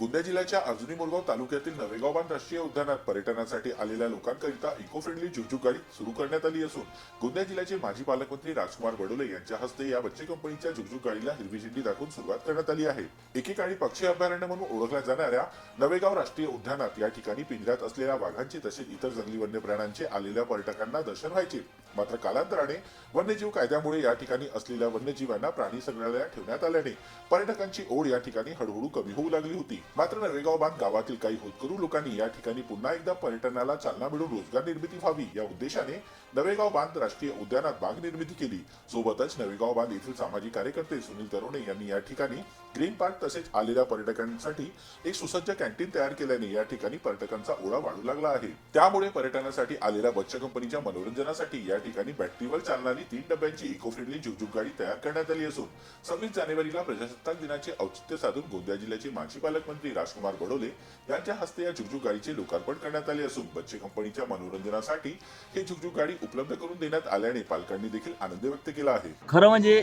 गोंदिया जिल्ह्याच्या अर्जुनी मोरगाव तालुक्यातील नवेगाव बांध राष्ट्रीय उद्यानात पर्यटनासाठी आलेल्या लोकांकरिता इको फ्रेंडली झुकझुक गाडी सुरू करण्यात आली असून गोंदिया जिल्ह्याचे माजी पालकमंत्री राजकुमार बडोले यांच्या हस्ते या बच्चे कंपनीच्या झुकझुक गाडीला हिरवी झेंडी दाखवून सुरुवात करण्यात आली आहे. एकेकाळी पक्षी अभयारण्य म्हणून ओळखल्या जाणाऱ्या नवेगाव राष्ट्रीय उद्यानात या ठिकाणी पिंजऱ्यात असलेल्या वाघांचे तसेच इतर जंगली वन्य प्राण्यांचे आलेल्या पर्यटकांना दर्शन व्हायचे. मात्र कालांतराने वन्यजीव कायद्यामुळे या ठिकाणी असलेल्या वन्यजीवांना प्राणी संग्रहालयात ठेवण्यात आल्याने पर्यटकांची ओढ या ठिकाणी हळूहळू कमी होऊ लागली होती. मात्र नवेगाव बांध गावातील काही होतकरू लोकांनी या ठिकाणी पुन्हा एकदा पर्यटनाला चालना मिळून रोजगार निर्मिती व्हावी या उद्देशाने नवेगाव बांध राष्ट्रीय उद्यानात बाग निर्मिती केली. सोबतच नवेगाव बांध येथील सामाजिक कार्यकर्ते सुनील तरुणे यांनी या ठिकाणी ग्रीन पार्क तसेच आलेल्या पर्यटकांसाठी एक सुसज्ज कॅन्टीन तयार केल्याने या ठिकाणी पर्यटकांचा ओढा वाढू लागला आहे. त्यामुळे पर्यटनासाठी आलेल्या बच्चा कंपनीच्या मनोरंजनासाठी या ठिकाणी बॅटरीवर चालणारी तीन डब्यांची इको फ्रेंडली झुकझुक गाडी तयार करण्यात आली असून सव्वीस जानेवारीला प्रजासत्ताक दिनाचे औचित्य साधून गोंदिया जिल्ह्याचे माजी पालकमंत्री राजकुमार बडोले यांच्या हस्ते या झुकझुक गाडीचे लोकार्पण करण्यात आले असून बच्चे कंपनीच्या मनोरंजनासाठी हे झुकझुक गाडी उपलब्ध करून देण्यात आल्याने पालकांनी देखील आनंद व्यक्त केला आहे. खरं म्हणजे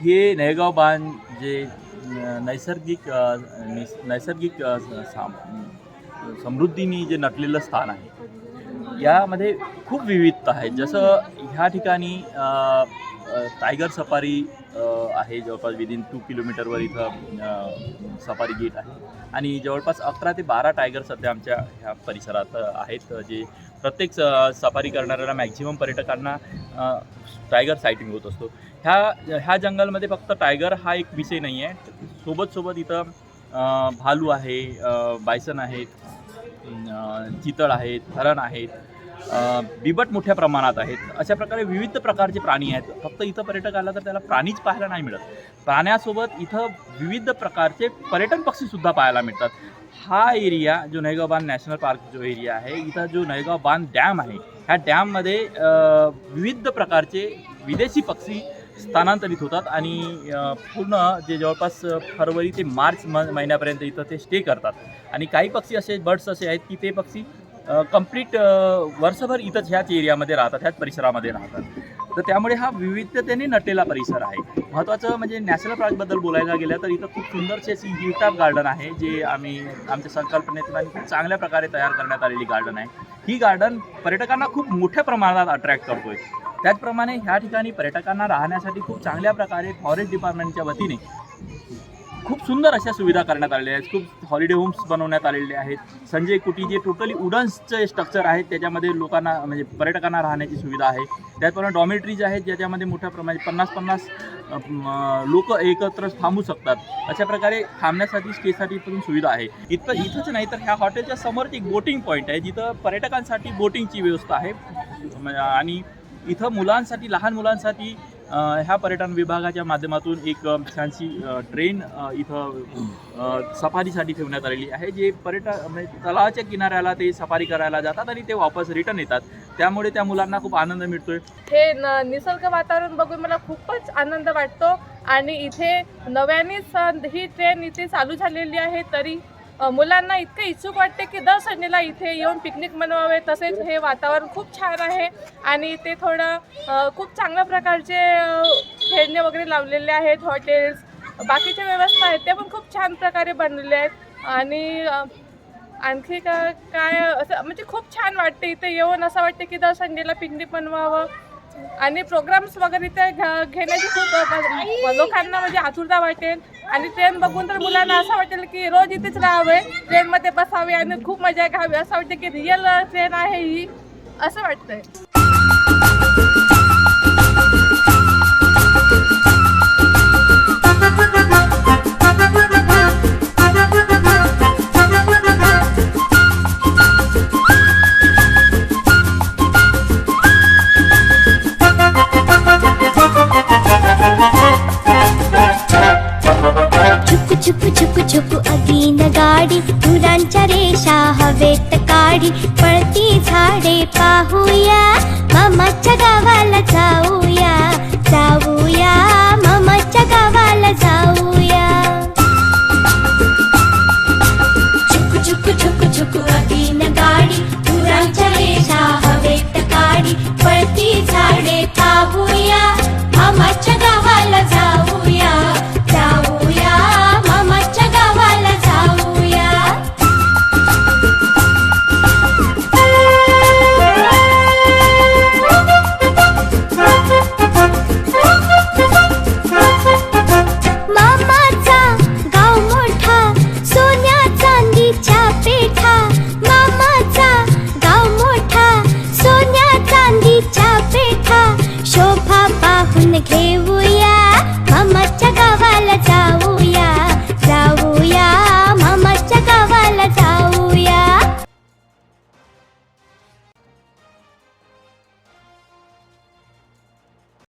हे नयगाव बांध जे नैसर्गिक नैसर्गिक साम- समृद्धीने जे नटलेलं स्थान आहे यामध्ये खूप विविधता आहे. जसं ह्या ठिकाणी टायगर सफारी आहे जवळपास विदिन टू किलोमीटरवर इथं सफारी गेट आहे. आणि जवळपास अकरा ते बारा टायगर सध्या आमच्या ह्या परिसरात आहेत जे प्रत्येक स- सफारी करणाऱ्याला मॅक्झिमम पर्यटकांना टायगर सायटिंग होत असतो. ह्या ह्या जंगलमध्ये फक्त टायगर हा एक विषय नाही आहे सोबत सोबत इथं भालू आहे बायसन आहेत चितळ आहेत हरण आहेत. बिबट मोठ्या प्रमाणात आहेत. अशा प्रकारे विविध प्रकारचे प्राणी आहेत. फक्त इथं पर्यटक आला तर त्याला प्राणीच पाहायला नाही मिळत. प्राण्यासोबत इथं विविध प्रकारचे पर्यटन पक्षीसुद्धा पाहायला मिळतात. हा एरिया जो नयगाव बांध नॅशनल पार्क जो एरिया आहे इथं जो नयगाव बांध डॅम आहे. ह्या डॅममध्ये विविध प्रकारचे विदेशी पक्षी स्थानांतरित होतात आणि पूर्ण जे जवळपास फरवरी ते मार्च म महिन्यापर्यंत इथं ते स्टे करतात. आणि काही पक्षी असे बर्ड्स असे आहेत की ते पक्षी कंप्लीट वर्षभर इथंच ह्याच एरियामध्ये राहतात ह्याच परिसरामध्ये राहतात. तर त्यामुळे हा विविधतेने नटलेला परिसर आहे. महत्त्वाचं म्हणजे नॅशनल पार्कबद्दल बोलायला गेलं तर इथं खूप सुंदरशी अशी हिलटॉप गार्डन आहे जे आम्ही आमच्या संकल्पनेतून आणि खूप चांगल्या प्रकारे तयार करण्यात आलेली गार्डन आहे. ही गार्डन पर्यटकांना खूप मोठ्या प्रमाणात अट्रॅक्ट करतोय. त्याचप्रमाणे ह्या ठिकाणी पर्यटकांना राहण्यासाठी खूप चांगल्या प्रकारे फॉरेस्ट डिपार्टमेंटच्या वतीने खूप सुंदर अशा सुविधा करण्यात आलेल्या आहेत. खूप हॉलिडे होम्स बनवण्यात आलेले आहेत. संजय कुटी जे टोटली उडन्सचे स्ट्रक्चर आहेत त्याच्यामध्ये लोकांना म्हणजे पर्यटकांना राहण्याची सुविधा आहे. त्याचप्रमाणे डॉमेट्रीज आहेत ज्याच्यामध्ये मोठ्या प्रमाणात पन्नास पन्नास लोक एकत्र थांबू शकतात. अशा प्रकारे थांबण्यासाठी स्टेसाठी पण सुविधा आहे. इथं इथंच नाही तर ह्या हॉटेलच्या समोरच एक बोटिंग पॉईंट आहे जिथं पर्यटकांसाठी बोटिंगची व्यवस्था आहे. म- आणि इथं मुलांसाठी लहान मुलांसाठी ह्या पर्यटन विभागाच्या माध्यमातून एक छानशी ट्रेन इथं सफारीसाठी ठेवण्यात आलेली आहे. जे पर्यटन म्हणजे तलावाच्या किनाऱ्याला ते सफारी करायला जातात आणि ते वापस रिटर्न येतात. त्यामुळे त्या मुलांना खूप आनंद मिळतोय. हे न निसर्ग वातावरण बघून मला खूपच आनंद वाटतो. आणि इथे नव्यानेच ही ट्रेन इथे चालू झालेली आहे तरी मुलांना इतकं इच्छुक वाटते की दर संडेला इथे येऊन पिकनिक मनवावे. तसेच हे वातावरण खूप छान आहे आणि इथे थोडं खूप चांगल्या प्रकारचे खेळणे वगैरे लावलेले आहेत हॉटेल्स बाकीच्या व्यवस्था आहेत ते पण खूप छान प्रकारे बनलेले आहेत. आणि आणखी का काय असं म्हणजे खूप छान वाटते इथे येऊन. असं वाटते की दर संडेला पिकनिक बनवावं आणि प्रोग्राम्स वगैरे इथे घेण्याची खूप लोकांना म्हणजे आतुरता वाटेल आणि ट्रेन बघून तर मुलांना असं वाटेल की रोज इथेच राहावे ट्रेनमध्ये बसावे आणि खूप मजा घ्यावी. असं वाटतं की रिअल ट्रेन आहे ही असं वाटतंय. पळती झाडे पाहू.